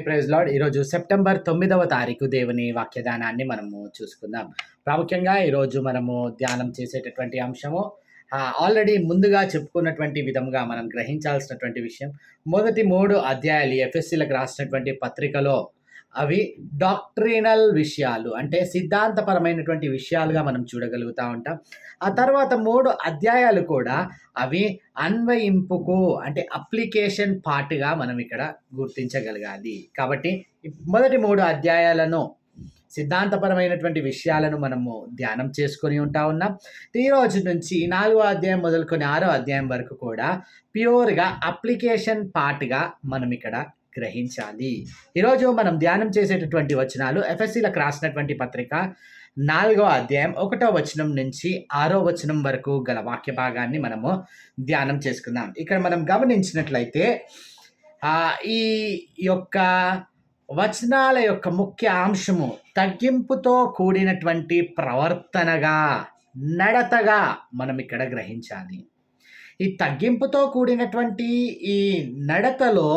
Praise lord ఈరోజు September తొమ్మిదవ తారీఖు దేవుని వాక్యదానాన్ని మనము చూసుకుందాం. ప్రాముఖ్యంగా ఈరోజు మనము ధ్యానం చేసేటటువంటి అంశము ఆల్రెడీ ముందుగా చెప్పుకున్నటువంటి విధంగా మనం గ్రహించాల్సినటువంటి విషయం. మొదటి మూడు అధ్యాయాలు ఎఫ్ఎస్సీలకు రాసినటువంటి పత్రికలో అవి డాక్ట్రినల్ విషయాలు అంటే సిద్ధాంతపరమైనటువంటి విషయాలుగా మనం చూడగలుగుతూ ఉంటాం. ఆ తర్వాత మూడు అధ్యాయాలు కూడా అవి అన్వయింపుకు అంటే అప్లికేషన్ పార్ట్గా మనం ఇక్కడ గుర్తించగలగాలి. కాబట్టి మొదటి మూడు అధ్యాయాలను సిద్ధాంతపరమైనటువంటి విషయాలను మనము ధ్యానం చేసుకొని ఉంటా ఉన్నాం. ఈ రోజు నుంచి నాలుగో అధ్యాయం మొదలుకొని ఆరో అధ్యాయం వరకు కూడా ప్యూర్గా అప్లికేషన్ పార్ట్గా మనం ఇక్కడ గ్రహించాలి. ఈరోజు మనం ధ్యానం చేసేటటువంటి వచనాలు ఎఫ్ఎస్సీలకు రాసినటువంటి పత్రిక నాలుగో అధ్యాయం ఒకటో వచనం నుంచి ఆరో వచనం వరకు గల వాక్య భాగాన్ని మనము ధ్యానం చేసుకుందాం. ఇక్కడ మనం గమనించినట్లయితే ఈ యొక్క వచనాల యొక్క ముఖ్య అంశము తగ్గింపుతో కూడినటువంటి ప్రవర్తనగా నడతగా మనం ఇక్కడ గ్రహించాలి. ఈ తగ్గింపుతో కూడినటువంటి ఈ నడతలో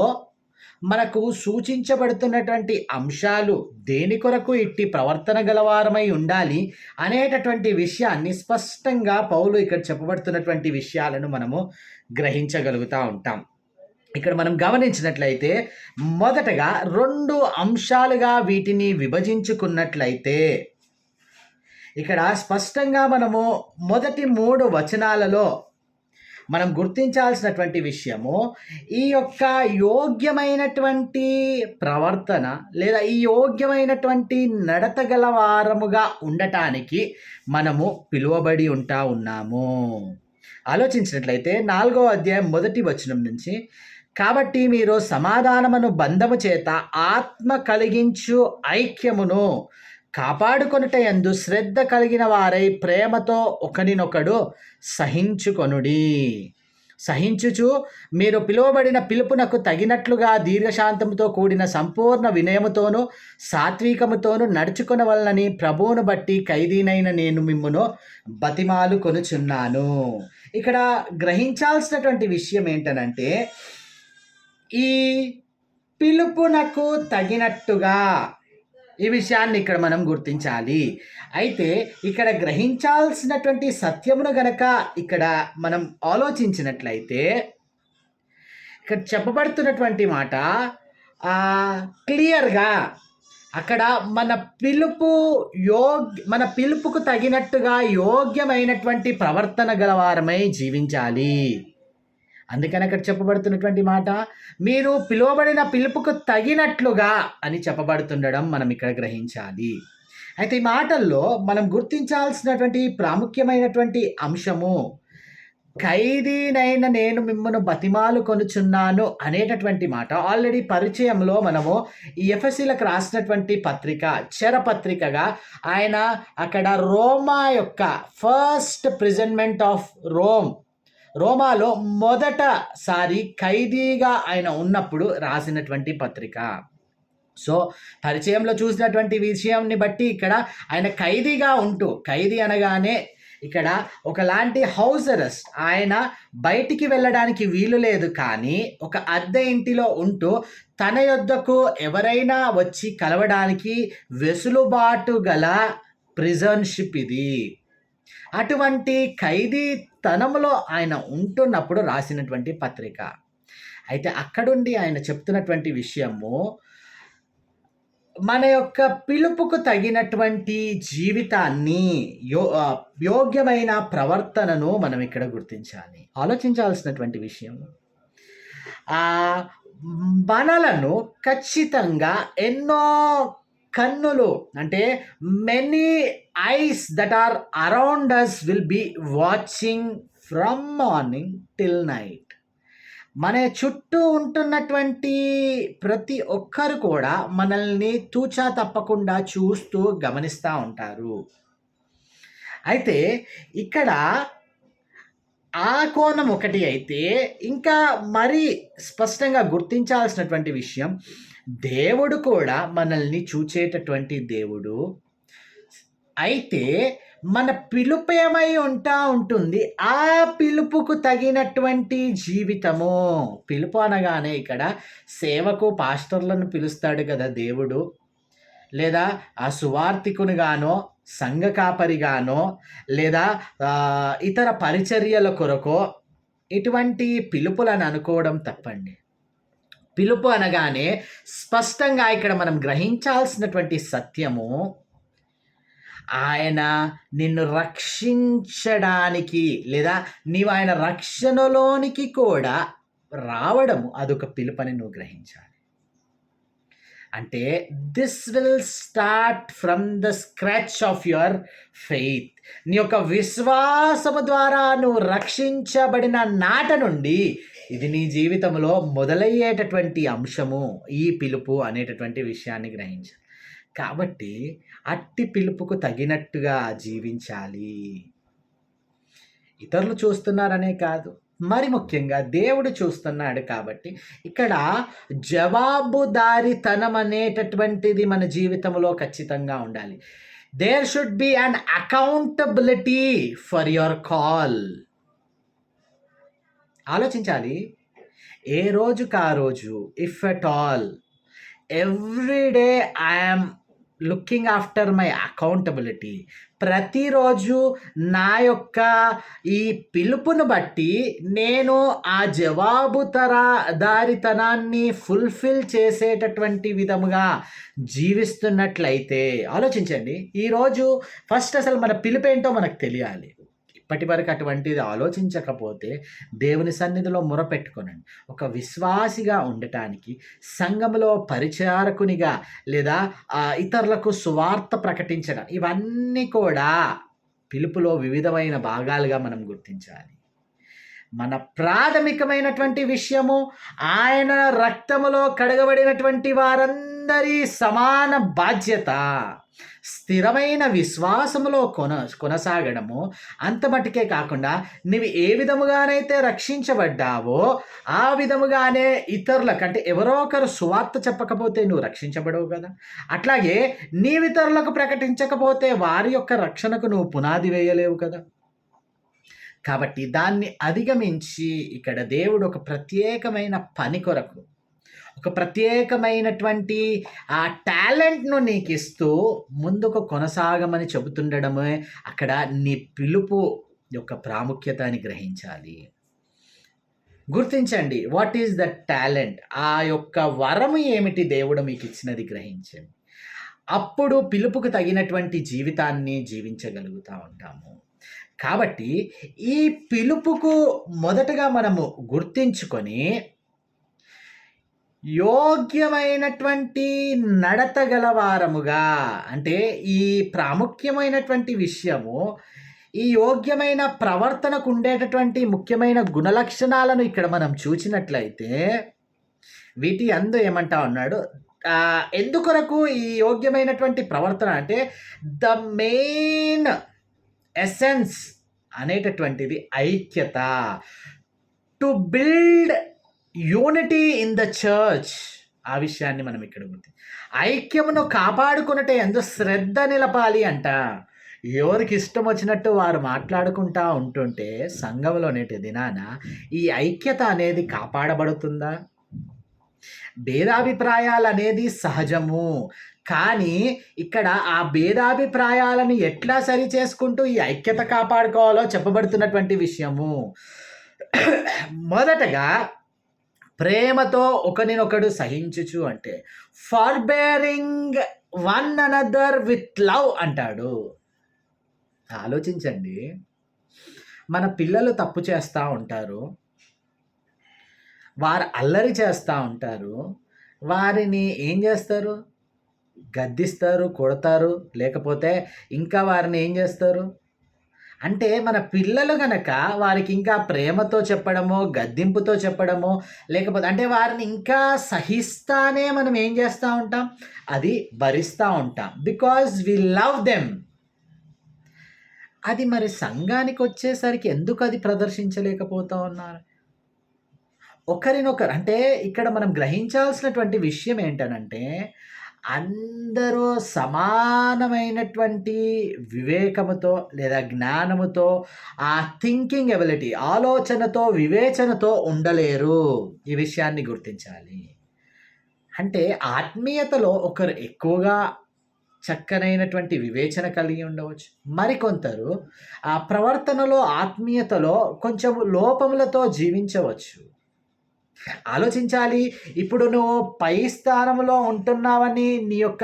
మనకు సూచించబడుతున్నటువంటి అంశాలు దేని కొరకు ఇట్టి ప్రవర్తన గలవారమై ఉండాలి అనేటటువంటి విషయాన్ని స్పష్టంగా పౌలు ఇక్కడ చెప్పబడుతున్నటువంటి విషయాలను మనము గ్రహించగలుగుతూ ఉంటాం. ఇక్కడ మనం గమనించినట్లయితే మొదటగా రెండు అంశాలుగా వీటిని విభజించుకున్నట్లయితే ఇక్కడ స్పష్టంగా మనము మొదటి మూడు వచనాలలో మనం గుర్తించాల్సినటువంటి విషయము ఈ యొక్క యోగ్యమైనటువంటి ప్రవర్తన లేదా ఈ యోగ్యమైనటువంటి నడతగల వారముగా ఉండటానికి మనము పిలువబడి ఉంటా ఉన్నాము. ఆలోచించినట్లయితే నాలుగో అధ్యాయం మొదటి వచనం నుంచి కాబట్టి మీరు సమాధానమును బంధము చేత ఆత్మ కలిగించు ఐక్యమును కాపాడుకొనుట ఎందు శ్రద్ధ కలిగిన వారై ప్రేమతో ఒకరినొకడు సహించుకొనుడి. సహించుచు మీరు పిలువబడిన పిలుపునకు తగినట్లుగా దీర్ఘశాంతముతో కూడిన సంపూర్ణ వినయముతోనూ సాత్వికముతోనూ నడుచుకునవలనని ప్రభువును బట్టి ఖైదీనైన నేను మిమ్మును బతిమాలు కొనుచున్నాను. ఇక్కడ గ్రహించాల్సినటువంటి విషయం ఏంటనంటే ఈ పిలుపునకు తగినట్టుగా ఈ విషయాన్ని ఇక్కడ మనం గుర్తించాలి. అయితే ఇక్కడ గ్రహించాల్సినటువంటి సత్యమును గనక ఇక్కడ మనం ఆలోచించినట్లయితే ఇక్కడ చెప్పబడుతున్నటువంటి మాట క్లియర్గా అక్కడ మన పిలుపు యోగ్ మన పిలుపుకు తగినట్టుగా యోగ్యమైనటువంటి ప్రవర్తన గలవారమై జీవించాలి. అందుకని అక్కడ చెప్పబడుతున్నటువంటి మాట మీరు పిలువబడిన పిలుపుకు తగినట్లుగా అని చెప్పబడుతుండడం మనం ఇక్కడ గ్రహించాలి. అయితే ఈ మాటల్లో మనం గుర్తించాల్సినటువంటి ప్రాముఖ్యమైనటువంటి అంశము ఖైదీనైన నేను మిమ్మను బతిమాలు కొనుచున్నాను అనేటటువంటి మాట. ఆల్రెడీ పరిచయంలో మనము ఈ ఎఫ్ఎస్సీలకు రాసినటువంటి పత్రిక చెరపత్రికగా ఆయన అక్కడ రోమా యొక్క ఫస్ట్ ప్రిజన్మెంట్ ఆఫ్ రోమ్ రోమాలో మొదటసారి ఖైదీగా ఆయన ఉన్నప్పుడు రాసినటువంటి పత్రిక. సో పరిచయంలో చూసినటువంటి విషయాన్ని బట్టి ఇక్కడ ఆయన ఖైదీగా ఉంటూ ఖైదీ అనగానే ఇక్కడ ఒకలాంటి హౌస్ అరెస్ట్ ఆయన బయటికి వెళ్ళడానికి వీలు లేదు కానీ ఒక అద్దె ఇంటిలో ఉంటూ తన యొద్దకు ఎవరైనా వచ్చి కలవడానికి వెసులుబాటు గల ప్రిజన్షిప్ ఇది. అటువంటి ఖైదీతనంలో ఆయన ఉంటున్నప్పుడు రాసినటువంటి పత్రిక. అయితే అక్కడుండి ఆయన చెప్తున్నటువంటి విషయము మన యొక్క పిలుపుకు తగినటువంటి జీవితాన్ని యో యోగ్యమైన ప్రవర్తనను మనం ఇక్కడ గుర్తించాలి. ఆలోచించాల్సినటువంటి విషయం మనలను ఖచ్చితంగా ఎన్నో కన్నులు అంటే many eyes that are around us will be watching from morning till night మన చుట్టూ ఉంటున్నటువంటి ప్రతి ఒక్కరు కూడా మనల్ని తూచా తప్పకుండా చూస్తూ గమనిస్తూ ఉంటారు. అయితే ఇక్కడ ఆ కోణం ఒకటి అయితే ఇంకా మరీ స్పష్టంగా గుర్తించాల్సినటువంటి విషయం దేవుడు కూడా మనల్ని చూచేటటువంటి దేవుడు. అయితే మన పిలుపు ఏమై ఉంటా ఉంటుంది? ఆ పిలుపుకు తగినటువంటి జీవితము. పిలుపు అనగానే ఇక్కడ సేవకు పాస్టర్లను పిలుస్తాడు కదా దేవుడు. లేదా ఆ సువార్థికునిగానో సంఘ కాపరిగానో లేదా ఇతర పరిచర్యల కొరకో ఇటువంటి పిలుపులను అనుకోవడం తప్పండి. పిలుపు అనగానే స్పష్టంగా ఇక్కడ మనం గ్రహించాల్సినటువంటి సత్యము ఆయన నిన్ను రక్షించడానికి లేదా నీవు ఆయన రక్షణలోనికి కూడా రావడము అదొక పిలుపని నువ్వు గ్రహించాలి. అంటే this will start from the scratch of your faith నీ యొక్క విశ్వాసము ద్వారా నువ్వు రక్షించబడిన నాట నుండి ఇది నీ జీవితంలో మొదలయ్యేటటువంటి అంశము ఈ పిలుపు అనేటటువంటి విషయాన్ని గ్రహించాలి. కాబట్టి అట్టి పిలుపుకు తగినట్టుగా జీవించాలి. ఇతరులు చూస్తున్నారనే కాదు మరి ముఖ్యంగా దేవుడు చూస్తున్నాడు కాబట్టి ఇక్కడ జవాబుదారితనం అనేటటువంటిది మన జీవితంలో ఖచ్చితంగా ఉండాలి. There should be an accountability for your call ఆలోచించాలి. ఏ రోజుకి ఆ రోజు if at all every day I'm looking after my accountability ప్రతిరోజు నా యొక్క ఈ పిలుపును బట్టి నేను ఆ జవాబుతర దారితనాన్ని ఫుల్ఫిల్ చేసేటటువంటి విధముగా జీవిస్తున్నట్లయితే ఆలోచించండి. ఈరోజు ఫస్ట్ అసలు మన పిలుపేంటో మనకు తెలియాలి. ఇప్పటి వరకు అటువంటిది ఆలోచించకపోతే దేవుని సన్నిధిలో మొరపెట్టుకోనండి. ఒక విశ్వాసిగా ఉండటానికి సంఘంలో పరిచారకునిగా లేదా ఇతరులకు సువార్త ప్రకటించడం ఇవన్నీ కూడా పిలుపులో వివిధమైన భాగాలుగా మనం గుర్తించాలి. మన ప్రాథమికమైనటువంటి విషయము ఆయన రక్తములో కడగబడినటువంటి వారందరి సమాన బాధ్యత. స్థిరమైన విశ్వాసములో కొన కొనసాగడము అంత మటుకే కాకుండా నీవు ఏ విధముగానైతే రక్షించబడ్డావో ఆ విధముగానే ఇతరులకు అంటే ఎవరో ఒకరు సువార్త చెప్పకపోతే నువ్వు రక్షించబడవు కదా. అట్లాగే నీవు ఇతరులకు ప్రకటించకపోతే వారి యొక్క రక్షణకు నువ్వు పునాది వేయలేవు కదా. కాబట్టి దాన్ని అధిగమించి ఇక్కడ దేవుడు ఒక ప్రత్యేకమైన పని కొరకు ఒక ప్రత్యేకమైనటువంటి ఆ టాలెంట్ను నీకు ఇస్తూ ముందుకు కొనసాగమని చెబుతుండడమే అక్కడ నీ పిలుపు యొక్క ప్రాముఖ్యత అని గ్రహించాలి. గుర్తించండి వాట్ ఈస్ ద టాలెంట్ ఆ యొక్క వరము ఏమిటి దేవుడు మీకు ఇచ్చినది గ్రహించండి. అప్పుడు పిలుపుకు తగినటువంటి జీవితాన్ని జీవించగలుగుతూ ఉంటాము. కాబట్టి ఈ పిలుపుకు మొదటగా మనము గుర్తించుకొని యోగ్యమైనటువంటి నడత గలవారముగా. అంటే ఈ ప్రాముఖ్యమైనటువంటి విషయము ఈ యోగ్యమైన ప్రవర్తనకు ఉండేటటువంటి ముఖ్యమైన గుణలక్షణాలను ఇక్కడ మనం చూసినట్లయితే వీటి అందు ఏమంటా ఉన్నాడు ఎందుకొరకు ఈ యోగ్యమైనటువంటి ప్రవర్తన అంటే ద మెయిన్ ఎసెన్స్ అనేటటువంటిది ఐక్యత. To build unity in the church ఆ విషయాన్ని మనం ఇక్కడ గుర్తి ఐక్యమును కాపాడుకున్నట్టే ఎంతో శ్రద్ధ నిలపాలి అంట. ఎవరికి ఇష్టం వచ్చినట్టు వారు మాట్లాడుకుంటా ఉంటుంటే సంఘంలో నేటి దినాన ఈ ఐక్యత అనేది కాపాడబడుతుందా? భేదాభిప్రాయాలు అనేది సహజము. కానీ ఇక్కడ ఆ భేదాభిప్రాయాలను ఎట్లా సరి చేసుకుంటూ ఈ ఐక్యత కాపాడుకోవాలో చెప్పబడుతున్నటువంటి విషయము. మొదటగా ప్రేమతో ఒకరినొకడు సహించుచు అంటే forbearing one another with love అంటాడు. ఆలోచించండి. మన పిల్లలు తప్పు చేస్తూ ఉంటారు. వారు అల్లరి చేస్తూ ఉంటారు. వారిని ఏం చేస్తారు? గద్దిస్తారు కొడతారు. లేకపోతే ఇంకా వారిని ఏం చేస్తారు? అంటే మన పిల్లలు గనక వారికి ఇంకా ప్రేమతో చెప్పడమో గద్దింపుతో చెప్పడమో లేకపోతే అంటే వారిని ఇంకా సహిస్తానే మనం ఏం చేస్తూ ఉంటాం? అది భరిస్తూ ఉంటాం. బికాజ్ వి లవ్ దెమ్ అది మరి సంఘానికి వచ్చేసరికి ఎందుకు అది ప్రదర్శించలేకపోతూ ఉన్నారు? ఒకరినొకరు అంటే ఇక్కడ మనం గ్రహించాల్సినటువంటి విషయం ఏంటనంటే అందరూ సమానమైనటువంటి వివేకముతో లేదా జ్ఞానముతో ఆ థింకింగ్ ఎబిలిటీ ఆలోచనతో వివేచనతో ఉండలేరు. ఈ విషయాన్ని గుర్తించాలి. అంటే ఆత్మీయతలో ఒకరు ఎక్కువగా చక్కనైనటువంటి వివేచన కలిగి ఉండవచ్చు. మరికొందరు ఆ ప్రవర్తనలో ఆత్మీయతలో కొంచెం లోపములతో జీవించవచ్చు. ఆలోచించాలి. ఇప్పుడు నువ్వు పై స్థానంలో ఉంటున్నావని నీ యొక్క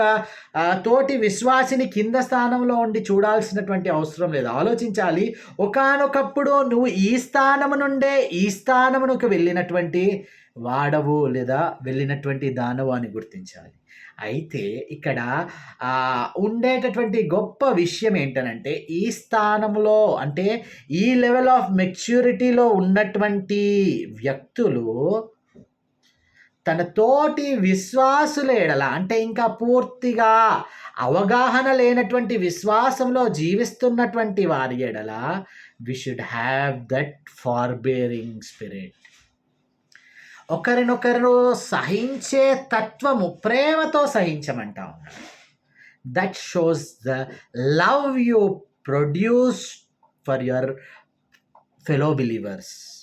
తోటి విశ్వాసిని కింద స్థానంలో ఉండి చూడాల్సినటువంటి అవసరం లేదు. ఆలోచించాలి. ఒకానొకప్పుడు నువ్వు ఈ స్థానము నుండే ఈ స్థానమునకు వెళ్ళినటువంటి వాడవు లేదా వెళ్ళినటువంటి దానవు అని గుర్తించాలి. అయితే ఇక్కడ ఉండేటటువంటి గొప్ప విషయం ఏంటనంటే ఈ స్థానంలో అంటే ఈ లెవెల్ ఆఫ్ మెచ్యూరిటీలో ఉన్నటువంటి వ్యక్తులు తన తోటి విశ్వాసుల ఎడల అంటే ఇంకా పూర్తిగా అవగాహన లేనటువంటి విశ్వాసంలో జీవిస్తున్నటువంటి వారి ఎడల we should have that forbearing spirit ఒకరినొకరు సహించే తత్వము ప్రేమతో సహించమంటా. ఉన్నాడు that shows the love you produce for your fellow believers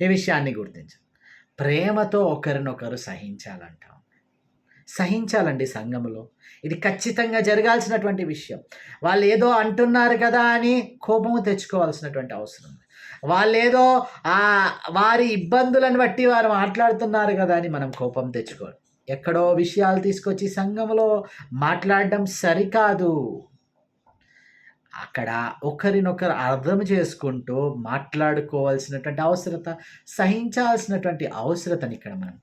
ఈ విషయాన్ని గుర్తించు. ప్రేమతో ఒకరినొకరు సహించాలంటాం. సహించాలండి సంఘములో. ఇది ఖచ్చితంగా జరగాల్సినటువంటి విషయం. వాళ్ళు ఏదో అంటున్నారు కదా అని కోపము తెచ్చుకోవాల్సినటువంటి అవసరం వాళ్ళేదో వాళ్ళు ఏదో ఆ వారి ఇబ్బందులను బట్టి వారు మాట్లాడుతున్నారు కదా అని మనం కోపం తెచ్చుకోండి ఎక్కడో విషయాలు తీసుకొచ్చి సంఘంలో మాట్లాడడం సరికాదు. అక్కడ ఒకరినొకరు అర్థం చేసుకుంటూ మాట్లాడుకోవాల్సినటువంటి అవసరత సహించాల్సినటువంటి అవసరతని ఇక్కడ మనం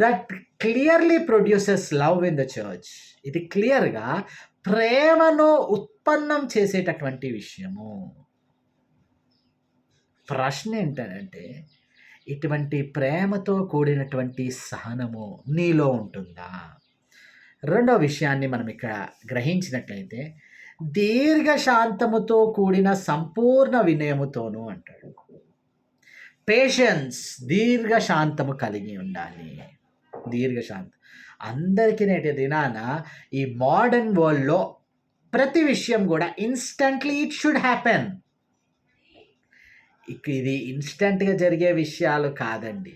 that clearly produces love in the church ఇది క్లియర్గా ప్రేమను ఉత్పన్నం చేసేటటువంటి విషయము. ప్రశ్న ఏంటంటే ఇటువంటి ప్రేమతో కూడినటువంటి సహనము నీలో ఉంటుందా? రెండో విషయాన్ని మనం ఇక్కడ గ్రహించినట్లయితే దీర్ఘశాంతముతో కూడిన సంపూర్ణ వినయముతోనూ అంటాడు. పేషెన్స్ దీర్ఘశాంతము కలిగి ఉండాలి. దీర్ఘశాంతం అందరికీ నేటి దినాన ఈ మోడర్న్ వరల్డ్లో ప్రతి విషయం కూడా ఇన్స్టంట్లీ ఇట్ షుడ్ హ్యాపెన్. ఇది ఇన్స్టంట్గా జరిగే విషయాలు కాదండి.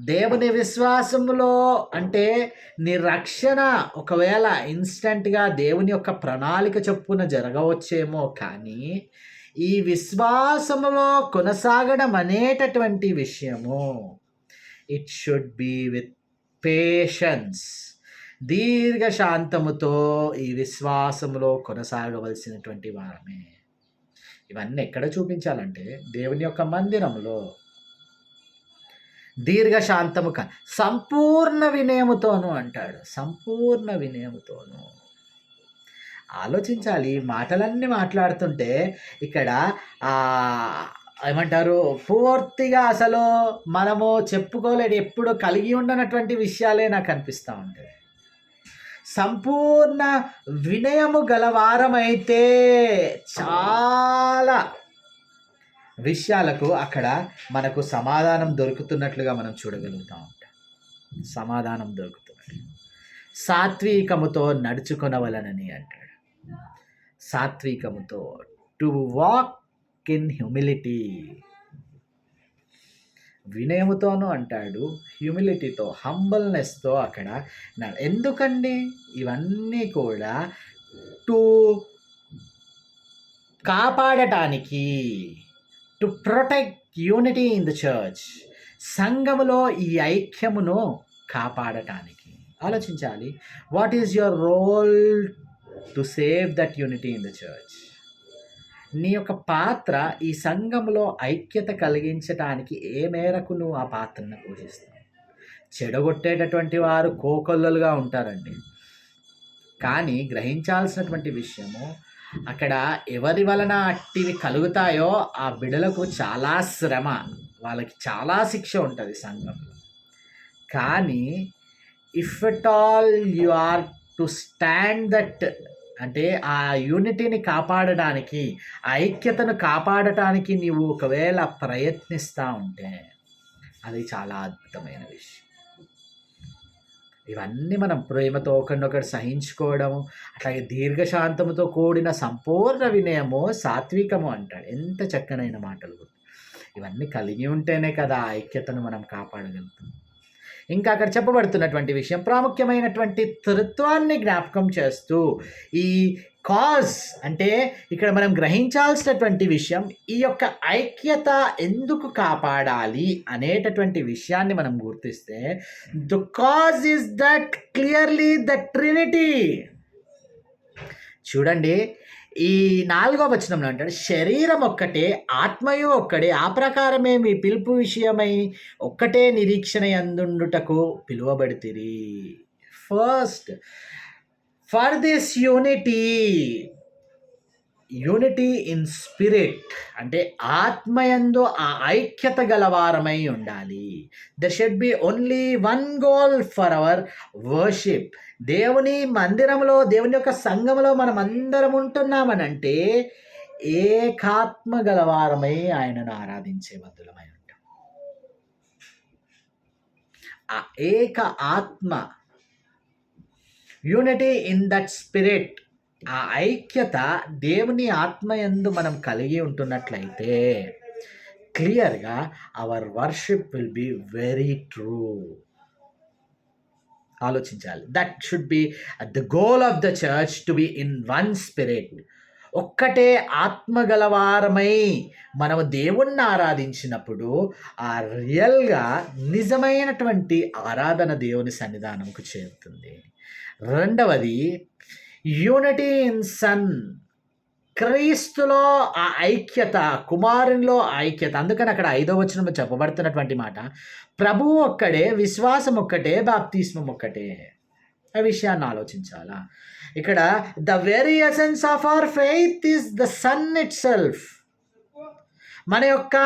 దేవుని విశ్వాసములో అంటే నీ రక్షణ ఒకవేళ ఇన్స్టంట్గా దేవుని యొక్క ప్రణాళిక చొప్పున జరగవచ్చేమో కానీ ఈ విశ్వాసములో కొనసాగడం అనేటటువంటి విషయము it should be with patience దీర్ఘశాంతముతో ఈ విశ్వాసములో కొనసాగవలసినటువంటి వారమే. ఇవన్నీ ఎక్కడ చూపించాలంటే దేవుని యొక్క మందిరంలో దీర్ఘశాంతము క సంపూర్ణ వినయముతోను అంటాడు. సంపూర్ణ వినయముతోను. ఆలోచించాలి ఈ మాటలన్నీ మాట్లాడుతుంటే ఇక్కడ ఏమంటారు పూర్తిగా అసలు మనము చెప్పుకోలేని ఎప్పుడు కలిగి ఉండనటువంటి విషయాలే నాకు అనిపిస్తూ ఉంటాయి. సంపూర్ణ వినయము గలవారమైతే చాలా విషయాలకు అక్కడ మనకు సమాధానం దొరుకుతున్నట్లుగా మనం చూడగలుగుతాం ఉంటాం సమాధానం దొరుకుతున్నట్లు. సాత్వికముతో నడుచుకొనవలనని అంటాడు. సాత్వికముతో టు వాక్ ఇన్ హ్యూమిలిటీ వినయముతోనూ అంటాడు హ్యూమిలిటీతో హంబల్నెస్తో అక్కడ ఎందుకండి? ఇవన్నీ కూడా టు కాపాడటానికి to protect unity in the church సంఘములో ఈ ఐక్యమును కాపాడటానికి. ఆలోచించాలి. What is your role to save that unity in the church నీ యొక్క పాత్ర ఈ సంఘంలో ఐక్యత కలిగించటానికి ఏ మేరకు నువ్వు ఆ పాత్రను పోషిస్తావు? చెడగొట్టేటటువంటి వారు కోకొల్లలుగా ఉంటారండి. కానీ గ్రహించాల్సినటువంటి విషయము అక్కడ ఎవరి వలన అట్టివి కలుగుతాయో ఆ బిడలకు చాలా శ్రమ. వాళ్ళకి చాలా శిక్ష ఉంటుంది సంఘంలో. కానీ if at all you are to stand that అంటే ఆ యూనిటీని కాపాడడానికి ఐక్యతను కాపాడటానికి నీవు ఒకవేళ ప్రయత్నిస్తూ ఉంటే అది చాలా అద్భుతమైన విషయం. ఇవన్నీ మనం ప్రేమతో ఒకరినొకరు సహించుకోవడము అట్లాగే దీర్ఘశాంతముతో కూడిన సంపూర్ణ వినయము సాత్వికము అంటాడు. ఎంత చక్కనైన మాటలు ఇవన్నీ కలిగి ఉంటేనే కదా ఐక్యతను మనం కాపాడగలుగుతాం. ఇంకా అక్కడ చెప్పబడుతున్నటువంటి విషయం ప్రాముఖ్యమైనటువంటి త్రిత్వాన్ని జ్ఞాపకం చేస్తూ ఈ కాజ్ అంటే ఇక్కడ మనం గ్రహించాల్సినటువంటి విషయం ఈ యొక్క ఐక్యత ఎందుకు కాపాడాలి అనేటటువంటి విషయాన్ని మనం గుర్తిస్తే the cause is that clearly the Trinity చూడండి ఈ నాలుగో వచనంలో అంటాడు శరీరం ఒక్కటే ఆత్మయు ఒక్కడే ఆ ప్రకారమే మీ పిలుపు విషయమై ఒక్కటే నిరీక్షణ అందుండుటకు పిలువబడితిరి. First for this unity unity in Spirit అంటే ఆత్మయందు ఆ ఐక్యత గలవారమై ఉండాలి. There should be only one goal for our worship దేవుని మందిరంలో దేవుని యొక్క సంఘంలో మనం అందరం ఉంటున్నామనంటే ఏకాత్మ గలవారమై ఆయనను ఆరాధించే బద్దులమై ఉంటాం. ఆ ఏక ఆత్మ యూనిటీ ఇన్ దట్ స్పిరిట్ ఆ ఐక్యత దేవుని ఆత్మయందు మనం కలిగి ఉంటున్నట్లయితే క్లియర్గా our worship will be very true ఆలోచించాలి. That should be the goal of the church to be in one Spirit ఒక్కటే ఆత్మగలవారమై మనము దేవుణ్ణి ఆరాధించినప్పుడు ఆ రియల్గా నిజమైనటువంటి ఆరాధన దేవుని సన్నిధానంకు చేరుతుంది. రెండవది యూనిటీ ఇన్ సన్. క్రీస్తులో ఆ ఐక్యత కుమారునిలో ఐక్యత. అందుకని అక్కడ ఐదో వచనంలో చెప్పబడుతున్నటువంటి మాట. ప్రభువు ఒక్కడే విశ్వాసం ఒక్కటే బాప్తిస్మం ఒక్కటే. ఆ విషయాన్ని ఆలోచించాలా? ఇక్కడ the very essence of our faith is the Son itself మన యొక్క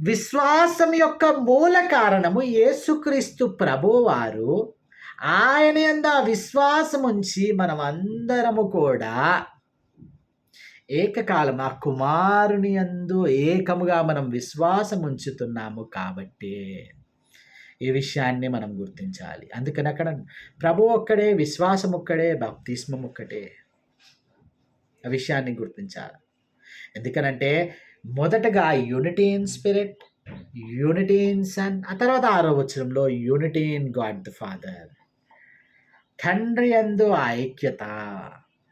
విశ్వాసం యొక్క మూల కారణము యేసుక్రీస్తు ప్రభువారు ఆయన ఎందు ఆ విశ్వాసం ఉంచి మనం అందరము కూడా ఏకకాలం ఆ కుమారుని అందు ఏకముగా మనం విశ్వాసం ఉంచుతున్నాము కాబట్టి ఈ విషయాన్ని మనం గుర్తించాలి. అందుకని అక్కడ ప్రభు ఒక్కడే విశ్వాసం ఒక్కడే బాప్తిస్మం ఒక్కటే. ఆ విషయాన్ని గుర్తించాలి. ఎందుకనంటే మొదటగా unity in Spirit unity in Son ఆ తర్వాత ఆరో వచ్చరంలో unity in God the Father. తండ్రి అందు ఐక్యత.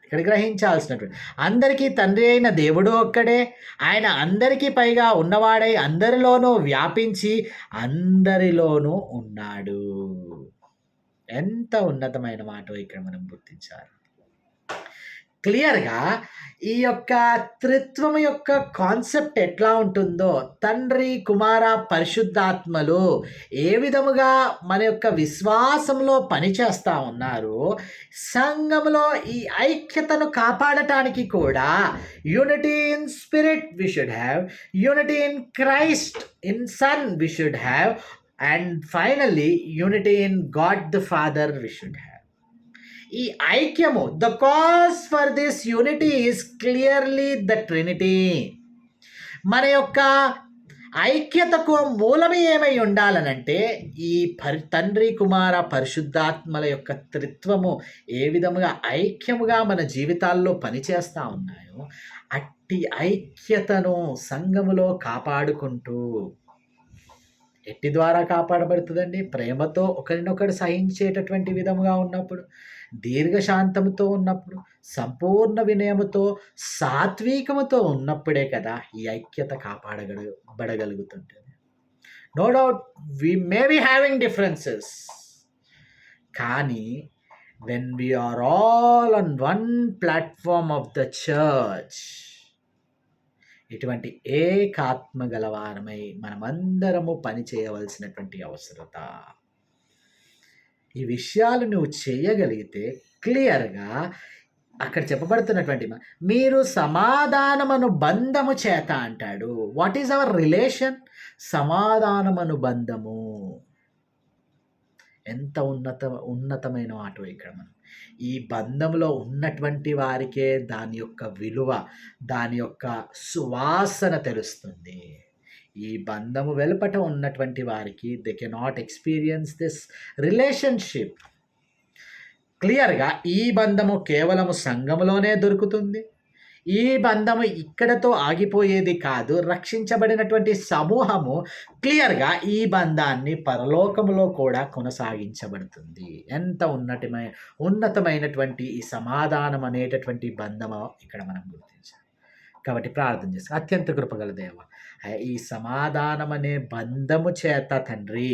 ఇక్కడ గ్రహించాల్సినటువంటి అందరికీ తండ్రి అయిన దేవుడు ఒక్కడే. ఆయన అందరికీ పైగా ఉన్నవాడై అందరిలోనూ వ్యాపించి అందరిలోనూ ఉన్నాడు. ఎంత ఉన్నతమైన మాట ఇక్కడ మనం గుర్తించాలి. క్లియర్గా ఈ యొక్క త్రిత్వం యొక్క కాన్సెప్ట్ ఎట్లా ఉంటుందో తండ్రి కుమార పరిశుద్ధాత్మలు ఏ విధముగా మన యొక్క విశ్వాసంలో పనిచేస్తూ ఉన్నారు సంఘంలో ఈ ఐక్యతను కాపాడటానికి కూడా unity in Spirit we should have unity in Christ in Son we should have and finally unity in God the Father we should have. ఈ ఐక్యము the cause for this unity is clearly the Trinity మన యొక్క ఐక్యతకు మూలమే ఏమై ఉండాలనంటే ఈ పరి తండ్రి కుమార పరిశుద్ధాత్మల యొక్క త్రిత్వము ఏ విధముగా ఐక్యముగా మన జీవితాల్లో పనిచేస్తూ ఉన్నాయో అట్టి ఐక్యతను సంఘములో కాపాడుకుంటూ ఎట్టి ద్వారా కాపాడబడుతుందండి? ప్రేమతో ఒకరినొకరు సహించేటటువంటి విధముగా ఉన్నప్పుడు. దీర్ఘశాంతముతో ఉన్నప్పుడు సంపూర్ణ వినయముతో సాత్వికముతో ఉన్నప్పుడే కదా ఈ ఐక్యత కాపాడగబడగలుగుతుంటుంది no doubt we may be having differences కానీ when we are all on one platform of the church ఇటువంటి ఏకాత్మ గలవారమై మనమందరము పని చేయవలసినటువంటి అవసరత. ఈ విషయాలు నువ్వు చేయగలిగితే క్లియర్గా అక్కడ చెప్పబడుతున్నటువంటి మీరు సమాధానమను బంధము చేత అంటాడు. వాట్ ఈజ్ అవర్ రిలేషన్ సమాధానమను బంధము. ఎంత ఉన్నత ఉన్నతమైన ఆటో ఇక్కడ మనం. ఈ బంధంలో ఉన్నటువంటి వారికే దాని యొక్క విలువ దాని యొక్క సువాసన తెలుస్తుంది. ఈ బంధము వెలుపట ఉన్నటువంటి వారికి they cannot experience this relationship క్లియర్‌గా ఈ బంధము కేవలము సంఘములోనే దొరుకుతుంది. ఈ బంధము ఇక్కడతో ఆగిపోయేది కాదు. రక్షించబడినటువంటి సమూహము క్లియర్‌గా ఈ బంధాన్ని పరలోకములో కూడా కొనసాగించబడుతుంది. ఎంత ఉన్నటిమై ఉన్నతమైనటువంటి ఈ సమాధానం అనేటటువంటి బంధమో ఇక్కడ మనం గుర్తించాలి. కాబట్టి ప్రార్థన చేసి అత్యంత కృపగల దేవ ఈ సమాధానం అనే బంధము చేత తండ్రి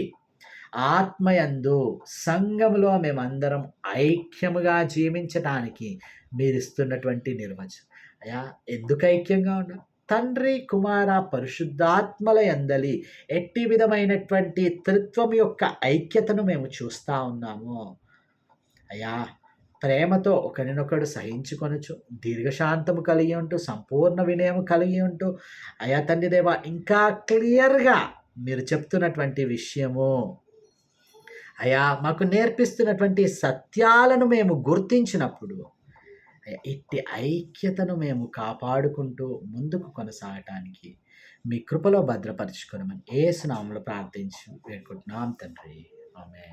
ఆత్మయందు సంఘములో మేమందరం ఐక్యముగా జీవించటానికి మీరిస్తున్నటువంటి నిర్వచనం. అయ్యా ఎందుకు ఐక్యంగా ఉండాలి? తండ్రి, కుమార, పరిశుద్ధాత్మల యందలి ఎట్టి విధమైనటువంటి త్రిత్వం యొక్క ఐక్యతను మేము చూస్తా ఉన్నాము. అయ్యా ప్రేమతో ఒకరినొకడు సహించుకొనుచు, దీర్ఘశాంతము కలిగి ఉంటూ, సంపూర్ణ వినయం కలిగి ఉంటూ, అయ్యా తండ్రి దేవ ఇంకా క్లియర్‌గా మీరు చెప్తున్నటువంటి విషయము అయ్యా మాకు నేర్పిస్తున్నటువంటి సత్యాలను మేము గుర్తించినప్పుడు ఇట్టి ఐక్యతను మేము కాపాడుకుంటూ ముందుకు కొనసాగటానికి మీ కృపలో భద్రపరుచుకొనమని ఏ నామములో ప్రార్థించి వేడుకుంటున్నాం తండ్రి. ఆమె